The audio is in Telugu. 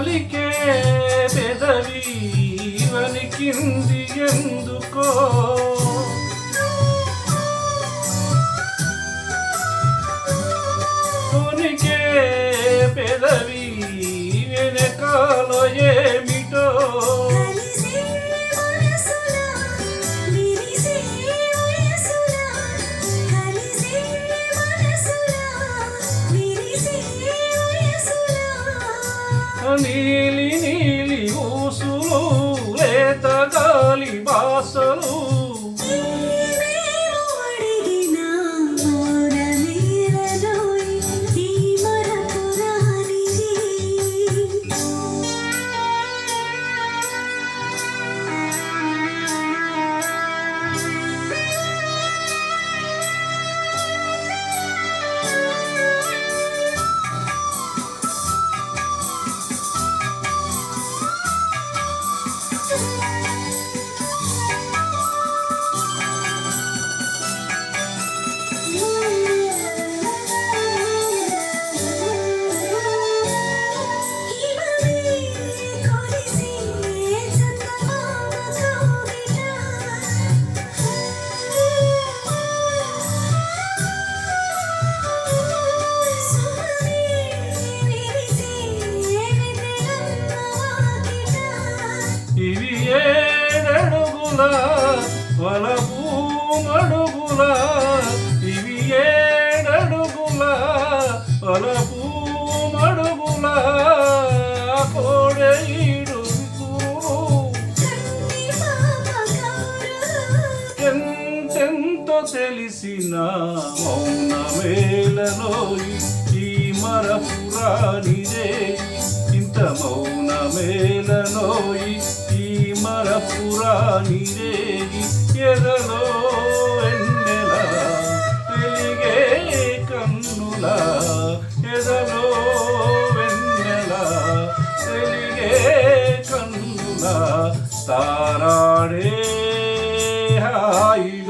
పలికే పెదవి వలికింది ఎందుకో? పలికే పెదవి వెనకాల ఏమి గాలి బాసలు ఏడడుగుల వలపు మడుగుల ఇవి ఏడడుగుల వలపు మడుగుల కోడైడు కన్ని పాప కౌరు ఎంతెంతో తెలిసిన మౌనమేలలోయి ఈ మరపురానిదే. ఇంత మౌనమేలలోయి పుర నిరేగి ఎదలో ఎన్నెల వెలిగే కన్నుల ఎదలో వెన్నెల వెలిగే కన్నుల తారాడే హాయిగా